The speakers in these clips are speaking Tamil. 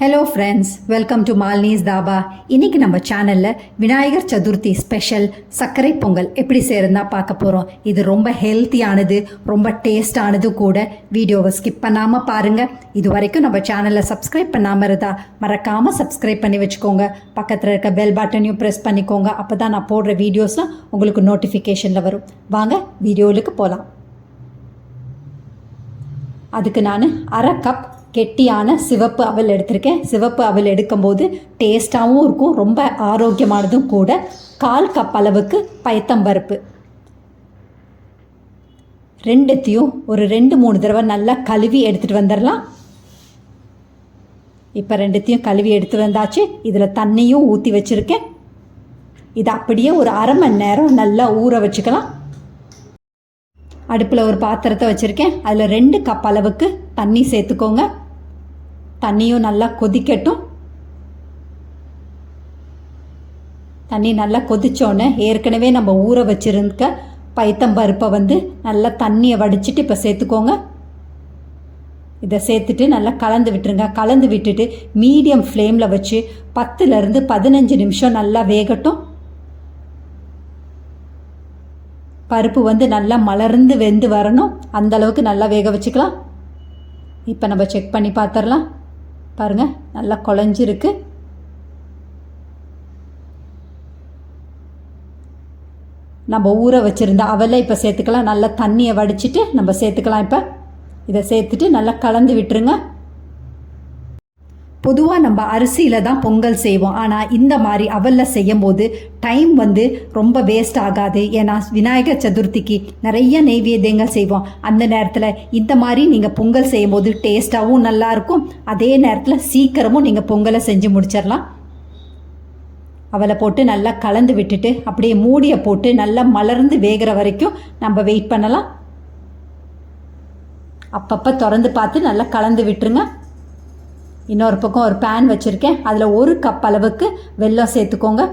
ஹலோ ஃப்ரெண்ட்ஸ் வெல்கம் டு மால்னீஸ் தாபா இன்னைக்கு நம்ம சேனலில் விநாயகர் சதுர்த்தி ஸ்பெஷல் சர்க்கரை பொங்கல் எப்படி செய்யறதா பார்க்க போகிறோம் இது ரொம்ப ஹெல்த்தியானது ரொம்ப டேஸ்டானது கூட. வீடியோவை ஸ்கிப் பண்ணாமல் பாருங்கள் இது வரைக்கும் நம்ம சேனலை சப்ஸ்கிரைப் பண்ணாமல் இருந்தா மறக்காமல் சப்ஸ்கிரைப் பண்ணி வச்சுக்கோங்க. பக்கத்தில் இருக்க பெல் பட்டனையும் ப்ரெஸ் பண்ணிக்கோங்க. அப்போ தான் நான் போடுற வீடியோஸ்லாம் உங்களுக்கு நோட்டிஃபிகேஷனில் வரும். வாங்க வீடியோவுக்கு போகலாம் அதுக்கு நான் அரை கப் கெட்டியான சிவப்பு அவல் எடுத்திருக்கேன். சிவப்பு அவல் எடுக்கும்போது டேஸ்ட்டாகவும் இருக்கும் ரொம்ப ஆரோக்கியமானதும் கூட. கால் கப் அளவுக்கு பயத்தம்பருப்பு ரெண்டுத்தையும் ஒரு ரெண்டு மூணு தடவை நல்லா கழுவி எடுத்துகிட்டு வந்துடலாம். இப்போ ரெண்டுத்தையும் கழுவி எடுத்து வந்தாச்சு. இதில் தண்ணியும் ஊற்றி வச்சுருக்கேன். இதை அப்படியே ஒரு அரை மணி நேரம் நல்லா ஊற வச்சுக்கலாம். அடுப்பில் ஒரு பாத்திரத்தை வச்சுருக்கேன். அதில் ரெண்டு கப் அளவுக்கு தண்ணி சேர்த்துக்கோங்க. தண்ணியும் நல்லா கொதிக்கட்டும். தண்ணி நல்லா கொதிச்சோன்னே ஏற்கனவே நம்ம ஊற வச்சுருக்க பைத்தம்பருப்பை வந்து நல்லா தண்ணியை வடிச்சிட்டு இப்போ சேர்த்துக்கோங்க. இதை சேர்த்துட்டு நல்லா கலந்து விட்டுருங்க. கலந்து விட்டுட்டு மீடியம் ஃப்ளேமில் வச்சு பத்துலேருந்து பதினஞ்சு நிமிஷம் நல்லா வேகட்டும். பருப்பு வந்து நல்லா மலர்ந்து வெந்து வரணும். அந்த அளவுக்கு நல்லா வேக வச்சுக்கலாம். இப்போ நம்ம செக் பண்ணி பார்த்துடலாம் பாருங்கள் நல்லா குழஞ்சிருக்கு. நம்ம ஊற வச்சுருந்த அவலை இப்போ சேர்த்துக்கலாம். நல்லா தண்ணியை வடிச்சிட்டு நம்ம சேர்த்துக்கலாம் இப்போ. இதை சேர்த்துட்டு நல்லா கலந்து விட்டுருங்க. பொதுவாக நம்ம அரிசியில் தான் பொங்கல் செய்வோம். ஆனால் இந்த மாதிரி அவலில் செய்யும் போது டைம் வந்து ரொம்ப வேஸ்ட் ஆகாது. ஏன்னா விநாயகர் சதுர்த்திக்கு நிறைய நெய்வேத்தியங்கள் செய்வோம். அந்த நேரத்தில் இந்த மாதிரி நீங்கள் பொங்கல் செய்யும் போது டேஸ்ட்டாகவும் நல்லாயிருக்கும் அதே நேரத்தில் சீக்கிரமும் நீங்கள் பொங்கலை செஞ்சு முடிச்சிடலாம். அவளை போட்டு நல்லா கலந்து விட்டுட்டு அப்படியே மூடியை போட்டு நல்லா மலர்ந்து வேகிற வரைக்கும் நம்ம வெயிட் பண்ணலாம். அப்பப்போ திறந்து பார்த்து நல்லா கலந்து விட்டுருங்க. இன்னொரு பக்கம் ஒரு பேன் வச்சுருக்கேன். அதில் ஒரு கப் அளவுக்கு வெல்லம் சேர்த்துக்கோங்க.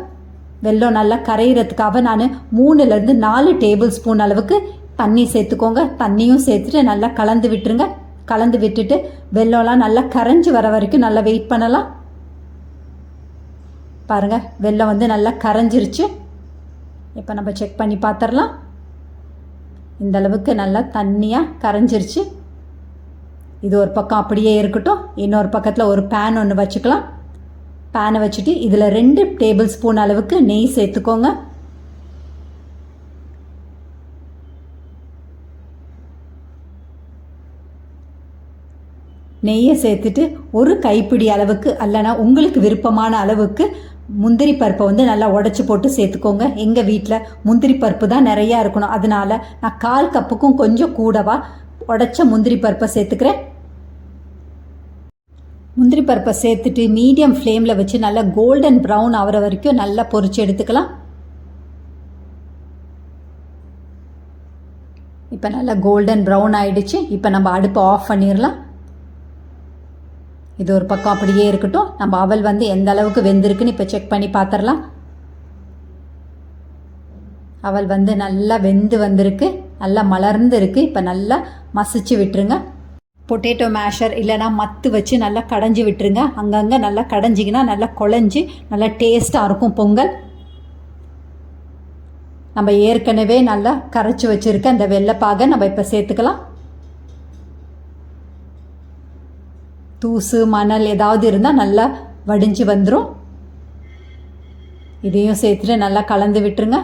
வெல்லம் நல்லா கரையிறதுக்காக நான் மூணுலேருந்து நாலு டேபிள் ஸ்பூன் அளவுக்கு தண்ணி சேர்த்துக்கோங்க. தண்ணியும் சேர்த்துட்டு நல்லா கலந்து விட்டுருங்க. கலந்து விட்டுட்டு வெல்லம்லாம் நல்லா கரைஞ்சி வர வரைக்கும் நல்லா வெயிட் பண்ணலாம். பாருங்கள் வெள்ளம் வந்து நல்லா கரைஞ்சிருச்சு. இப்போ நம்ம செக் பண்ணி பார்த்துடலாம் இந்த அளவுக்கு நல்லா தண்ணியாக கரைஞ்சிருச்சு. இது ஒரு பக்கம் அப்படியே இருக்கட்டும். இன்னொரு பக்கத்தில் ஒரு பேன் ஒன்று வச்சுக்கலாம். பேனை வச்சுட்டு இதில் ரெண்டு டேபிள் ஸ்பூன் அளவுக்கு நெய் சேர்த்துக்கோங்க. நெய்யை சேர்த்துட்டு ஒரு கைப்பிடி அளவுக்கு அல்லனா உங்களுக்கு விருப்பமான அளவுக்கு முந்திரி பருப்பை வந்து நல்லா உடச்சி போட்டு சேர்த்துக்கோங்க. எங்கள் வீட்டில் முந்திரி பருப்பு தான் நிறையா இருக்கணும். அதனால நான் கால் கப்புக்கும் கொஞ்சம் கூடவா உடச்ச முந்திரி பருப்பை சேர்த்துக்கிறேன். முந்திரி பருப்பை சேர்த்துட்டு மீடியம் ஃப்ளேமில் வச்சு நல்லா கோல்டன் ப்ரௌன் ஆகிற வரைக்கும் நல்லா பொறிச்சு எடுத்துக்கலாம். இப்போ நல்லா கோல்டன் ப்ரௌன் ஆகிடுச்சு இப்போ நம்ம அடுப்பை ஆஃப் பண்ணிடலாம். இது ஒரு பக்கம் அப்படியே இருக்கட்டும். நம்ம அவல் வந்து எந்த அளவுக்கு வெந்திருக்குன்னு இப்போ செக் பண்ணி பார்த்துடலாம். அவள் வந்து நல்லா வெந்து வந்திருக்கு. நல்லா மலர்ந்து இருக்குது இப்போ நல்லா மசிச்சு விட்டுருங்க. பொட்டேட்டோ மேஷர் இல்லைனா மத்து வச்சு நல்லா கடைஞ்சி விட்டுருங்க. அங்கங்கே நல்லா கடைஞ்சிங்கன்னா நல்லா குழஞ்சி நல்லா டேஸ்ட்டாக இருக்கும் பொங்கல். நம்ம ஏற்கனவே நல்லா கரைச்சி வச்சுருக்க அந்த வெள்ளைப்பாகை நம்ம இப்போ சேர்த்துக்கலாம். தூசு மணல் ஏதாவது இருந்தால் நல்லா வடிஞ்சு வந்துடும் இதையும் சேர்த்துட்டு நல்லா கலந்து விட்டுருங்க.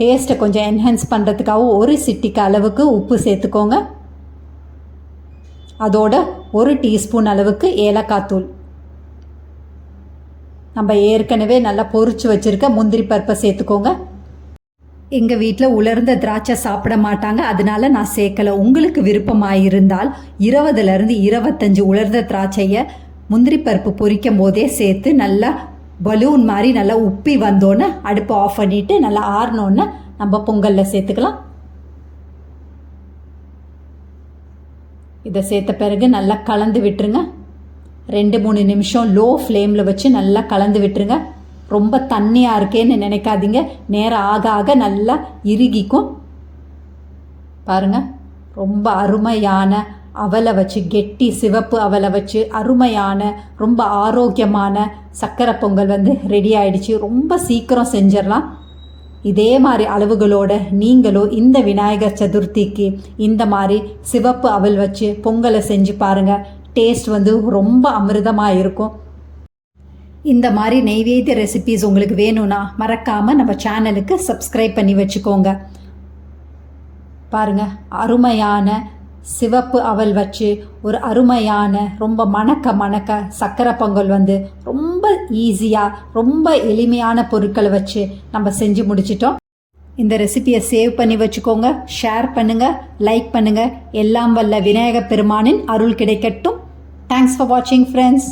டேஸ்ட்டை கொஞ்சம் என்ஹான்ஸ் பண்ணுறதுக்காக ஒரு சிட்டிக்கு அளவுக்கு உப்பு சேர்த்துக்கோங்க. அதோட ஒரு டீஸ்பூன் அளவுக்கு ஏலக்காய் தூள். நம்ம ஏற்கனவே நல்லா பொறிச்சு வச்சுருக்க முந்திரி பருப்பை சேர்த்துக்கோங்க. எங்கள் வீட்டில் உலர்ந்த திராட்சை சாப்பிட மாட்டாங்க. அதனால நான் சேர்க்கலை. உங்களுக்கு விருப்பமாக இருந்தால் இருபதுலேருந்து இருபத்தஞ்சி உலர்ந்த திராட்சையை முந்திரி பருப்பு பொரிக்கும் போதே சேர்த்து நல்லா பலூன் மாதிரி நல்லா உப்பி வந்தோன்னே அடுப்பை ஆஃப் பண்ணிவிட்டு நல்லா ஆறினோன்னே நம்ம பொங்கலில் சேர்த்துக்கலாம். இதை சேர்த்த பிறகு நல்லா கலந்து விட்டுருங்க. ரெண்டு மூணு நிமிஷம் லோ ஃப்ளேமில் வச்சு நல்லா கலந்து விட்டுருங்க. ரொம்ப தண்ணியாக இருக்கேன்னு நினைக்காதீங்க. நேரம் ஆக ஆக நல்லா இறுகிக்கும். பாருங்கள் ரொம்ப அருமையான அவலை வச்சு கெட்டி சிவப்பு அவலை வச்சு அருமையான ரொம்ப ஆரோக்கியமான சக்கரை பொங்கல் வந்து ரெடி ஆயிடுச்சு. ரொம்ப சீக்கிரம் செஞ்சிடலாம். இதே மாதிரி அளவுகளோட நீங்களும் இந்த விநாயகர் சதுர்த்திக்கு இந்த மாதிரி சிவப்பு அவல் வச்சு பொங்கலை செஞ்சு பாருங்க. டேஸ்ட் வந்து ரொம்ப அமிர்தமாக இருக்கும். இந்த மாதிரி நெய்வேத்திய ரெசிபீஸ் உங்களுக்கு வேணும்னா மறக்காமல் நம்ம சேனலுக்கு சப்ஸ்கிரைப் பண்ணி வச்சுக்கோங்க. பாருங்க அருமையான சிவப்பு அவல் வச்சு ஒரு அருமையான ரொம்ப மணக்க மணக்க சக்கரை பொங்கல் வந்து ரொம்ப ஈஸியாக ரொம்ப எளிமையான பொருட்களை வச்சு நம்ம செஞ்சு முடிச்சிட்டோம். இந்த ரெசிபியை சேவ் பண்ணி வச்சுக்கோங்க ஷேர் பண்ணுங்க லைக் பண்ணுங்க. எல்லாம் வல்ல விநாயக பெருமானின் அருள் கிடைக்கட்டும். தேங்க்ஸ் ஃபார் வாட்சிங் ஃப்ரெண்ட்ஸ்